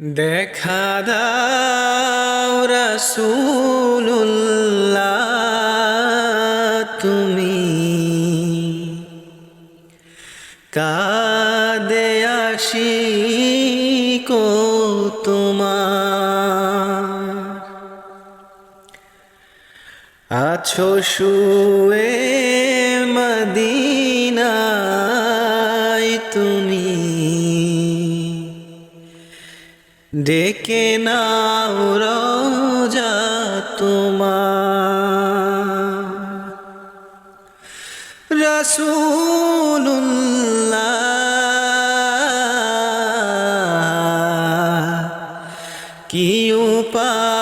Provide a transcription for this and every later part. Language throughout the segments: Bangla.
দেখা দাও রসুল্লাহ তুমি। কাদে আসি কো তোমার। আছো শুয়ে মদিনায় ডেকে নাও রোজা তোমার। রসুল্লাহ কি উপায়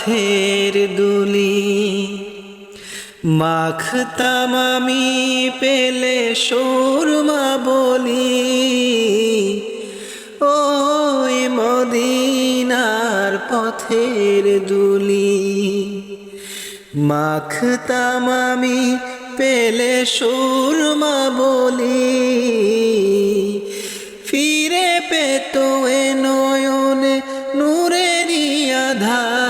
পথের দুলি। মাখতাম আমি পেলে সুরমা বলি। ওই মদিনার পথের দুলি। মাখতাম আমি পেলে সুরমা বলি। ফিরে পেত এ নয়নে নূরেরই আধার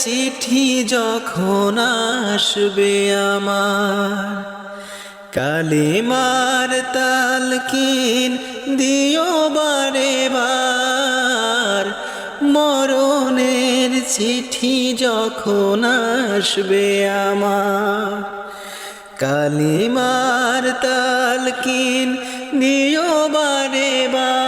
চিঠি যখন আসবে আমার, কালিমার তালকিন দিও বারে বার মরণের চিঠি যখন আসবে আমার, কালিমার তালকিন দিও বারে বার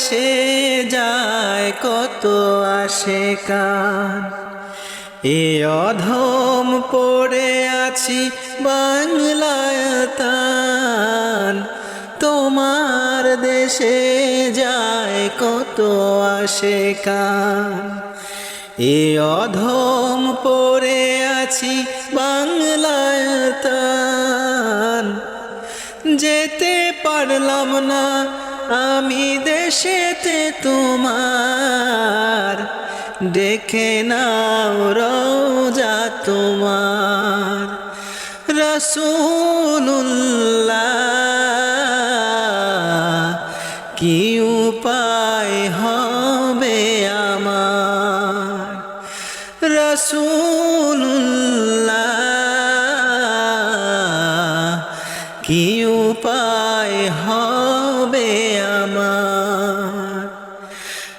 দেশে যায় কত আসে কান এ অধম পড়ে আছি বাংলায়তান তোমার দেশে যায় কত আসে কান এ অধম পড়ে আছি বাংলায়তান যেতে পারলাম না আমি দেশেতে তোমার দেখে নাও রোজা তোমার। রসুল্লাহ কি উপায় হবে আমার? রসুল্লাহ